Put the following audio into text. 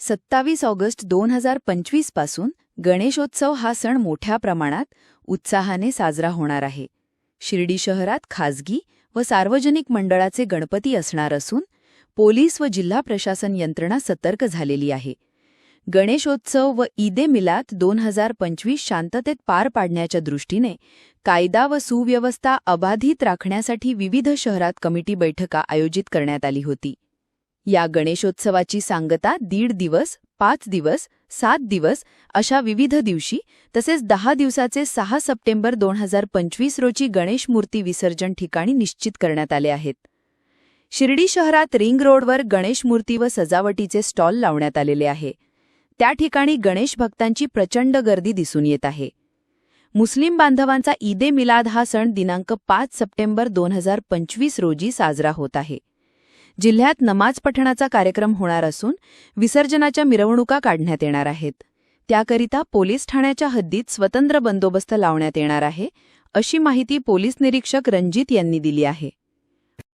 सत्तावीस ऑगस्ट दोन हजार पंचवीसपासून गणेशोत्सव हा सण मोठ्या प्रमाणात उत्साहाने साजरा होणार आहे. शिर्डी शहरात खाजगी व सार्वजनिक मंडळाचे गणपती असणार असून पोलीस व जिल्हा प्रशासन यंत्रणा सतर्क झालेली आहे. गणेशोत्सव व ईदे मिलात दोन हजार पंचवीस शांततेत पार पाडण्याच्या दृष्टीने कायदा व सुव्यवस्था अबाधित राखण्यासाठी विविध शहरात कमिटी बैठका आयोजित करण्यात आली होती. या गणेशोत्सवाची सांगता दीड दिवस पाच दिवस सात दिवस अशा विविध दिवशी तसेच दहा दिवसाचे सहा सप्टेंबर दोन हजार पंचवीस रोजी गणेश मूर्ती विसर्जन ठिकाणी निश्चित करण्यात आले आहेत. शिर्डी शहरात रिंग रोडवर गणेश मूर्ती व सजावटीचे स्टॉल लावण्यात आलेले आहे. त्या ठिकाणी गणेश भक्तांची प्रचंड गर्दी दिसून येत आहे. मुस्लिम बांधवांचा ईदे मिलाद हा सण दिनांक पाच सप्टेंबर दोन हजार पंचवीस रोजी साजरा होत आहे. जिल्ह्यात नमाज पठणाचा कार्यक्रम होणार असून विसर्जनाच्या मिरवणुका काढण्यात येणार आहेत. त्याकरिता पोलीस ठाण्याच्या हद्दीत स्वतंत्र बंदोबस्त लावण्यात येणार आहे अशी माहिती पोलीस निरीक्षक रणजित यांनी दिली आहे.